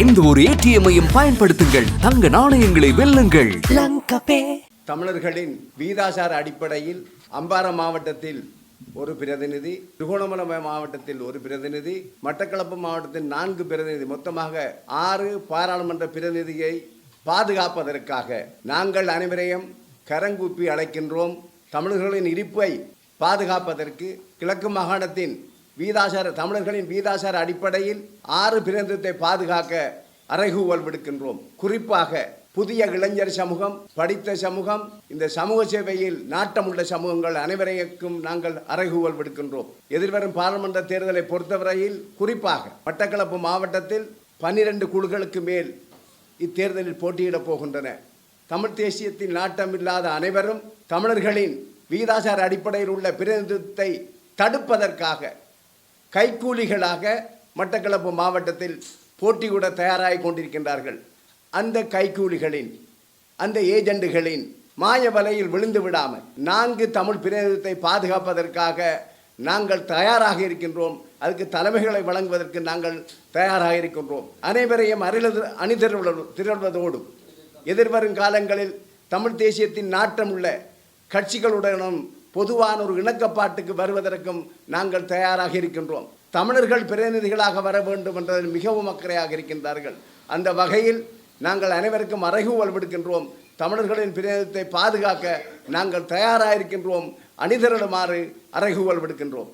எந்த ஒரு ஏடிஎம்மையும் பயன்படுத்துங்கள். தங்க நாணயங்களை வெல்லுங்கள். தமிழர்களின் வீதாசார அடிப்படையில் அம்பாறை மாவட்டத்தில் ஒரு பிரதிநிதி திருகோணமலை மாவட்டத்தில் ஒரு பிரதிநிதி மட்டக்களப்பு மாவட்டத்தில் நான்கு பிரதிநிதி மொத்தமாக ஆறு பாராளுமன்ற பிரதிநிதியை பாதுகாப்பதற்காக நாங்கள் அனைவரையும் கரங்கூப்பி அழைக்கின்றோம். தமிழர்களின் இருப்பை பாதுகாப்பதற்கு கிழக்கு மாகாணத்தின் வீதாசார தமிழர்களின் வீதாசார அடிப்படையில் ஆறு பிரந்தத்தை பாதுகாக்க அறைகூவல் விடுக்கின்றோம் குறிப்பாக புதிய இளைஞர் சமூகம் படித்த சமூகம் இந்த சமூக சேவையில் நாட்டமுள்ள சமூகங்கள் அனைவரைக்கும் நாங்கள் அறைகூவல் விடுக்கின்றோம் எதிர்வரும் பாராளுமன்ற தேர்தலை பொறுத்தவரையில் குறிப்பாக மட்டக்களப்பு மாவட்டத்தில் பன்னிரண்டு குழுக்களுக்கு மேல் இத்தேர்தலில் போட்டியிடப் போகின்றன. தமிழ் தேசியத்தின் நாட்டமில்லாத அனைவரும் தமிழர்களின் வீதாசார அடிப்படையில் உள்ள பிரதிநிதித்துவத்தை தடுப்பதற்காக கைக்கூலிகளாக மட்டக்களப்பு மாவட்டத்தில் போட்டியிட தயாராகி கொண்டிருக்கின்றார்கள். அந்த கைக்கூலிகளின் அந்த ஏஜெண்டுகளின் மாய வலையில் விழுந்து விடாமல் நான்கு தமிழ் பிரதேசத்தை பாதுகாப்பதற்காக நாங்கள் தயாராக இருக்கின்றோம். அதுக்கு தலைமைகளை வழங்குவதற்கு நாங்கள் தயாராக இருக்கின்றோம். அனைவரையும் அருளது அணிதிரள் திரள்வதோடும் எதிர்வரும் காலங்களில் தமிழ் தேசியத்தின் நாட்டமுள்ள கட்சிகளுடனும் பொதுவான ஒரு இணக்கப்பாட்டுக்கு வருவதற்கும் நாங்கள் தயாராக இருக்கின்றோம். தமிழர்கள் பிரதிநிதிகளாக வர வேண்டும் என்றதில் மிகவும் அக்கறையாக இருக்கின்றார்கள். அந்த வகையில் நாங்கள் அனைவருக்கும் அறைகூவல் விடுக்கின்றோம். தமிழர்களின் பிரதிநிதித்தை பாதுகாக்க நாங்கள் தயாராக இருக்கின்றோம். அணிதிரளுமாறு அறைகூவல் விடுக்கின்றோம்.